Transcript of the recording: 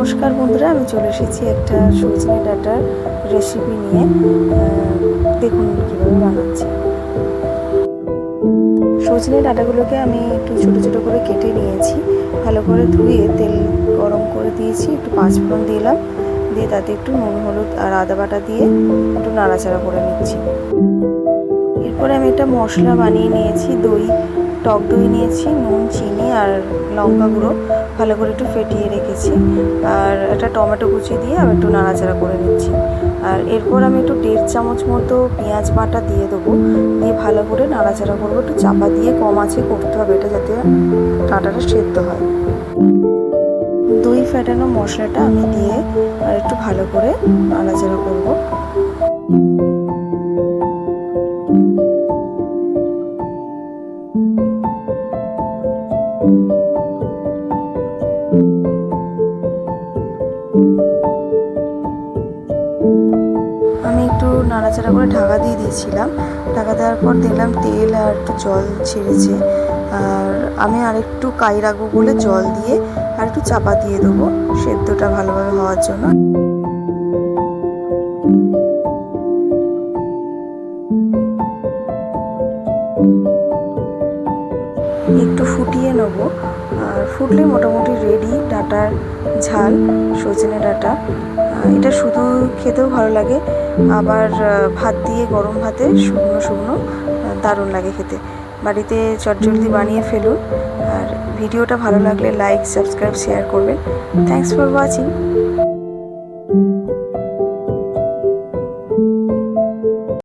নমস্কার বন্ধুরা, আমি চলে এসেছি একটা সজনে ডাটার রেসিপি নিয়ে। দেখুন কীভাবে বানাচ্ছি। সজনে ডাটাগুলোকে আমি একটু ছোটো ছোটো করে কেটে নিয়েছি। ভালো করে ধুয়ে তেল গরম করে দিয়েছি, একটু পাঁচ ফোড়ন দিলাম। দিয়ে তাতে একটু নুন, হলুদ আর আদা বাটা দিয়ে একটু নাড়াচাড়া করে নিচ্ছি। এরপরে আমি একটা মশলা বানিয়ে নিয়েছি, দই, টক দই নিয়েছি, নুন, চিনি আর লঙ্কা গুঁড়ো। ভালো করে একটু ফেটিয়ে রেখেছি। আর একটা টমেটো কুচি দিয়ে আবার একটু নাড়াচাড়া করে নিচ্ছি। আর এরপর আমি একটু দেড় চামচ মতো পেঁয়াজ বাটা দিয়ে দেবো। দিয়ে ভালো করে নাড়াচাড়া করব। একটু চাপা দিয়ে কম আছে করতে হবে। এটা যাতে ডাঁটাটা সেদ্ধ হয়। দই ফেটানো মশলাটা আমি দিয়ে আর একটু ভালো করে নাড়াচাড়া করব। আমি একটু নাড়াচাড়া করে ঢাকা দিয়ে দিয়েছিলাম। ঢাকা দেওয়ার পর দেখলাম তেল আর একটু জল ছেড়েছে। আর আমি আরেকটু কাই রাখব বলে জল দিয়ে আর একটু চাপা দিয়ে দেবো সেদ্ধটা ভালোভাবে হওয়ার জন্য। একটু ফুটিয়ে নেব। আর ফুটলে মোটামুটি রেডি ডাটার ঝাল, সজনে ডাটা। এটা শুধু খেতেও ভালো লাগে। আবার ভাত দিয়ে গরম ভাতে শুকনো শুকনো দারুণ লাগে খেতে। বাড়িতে চটজলদি বানিয়ে ফেলুন। আর ভিডিওটা ভালো লাগলে লাইক সাবস্ক্রাইব শেয়ার করবেন। Thanks for watching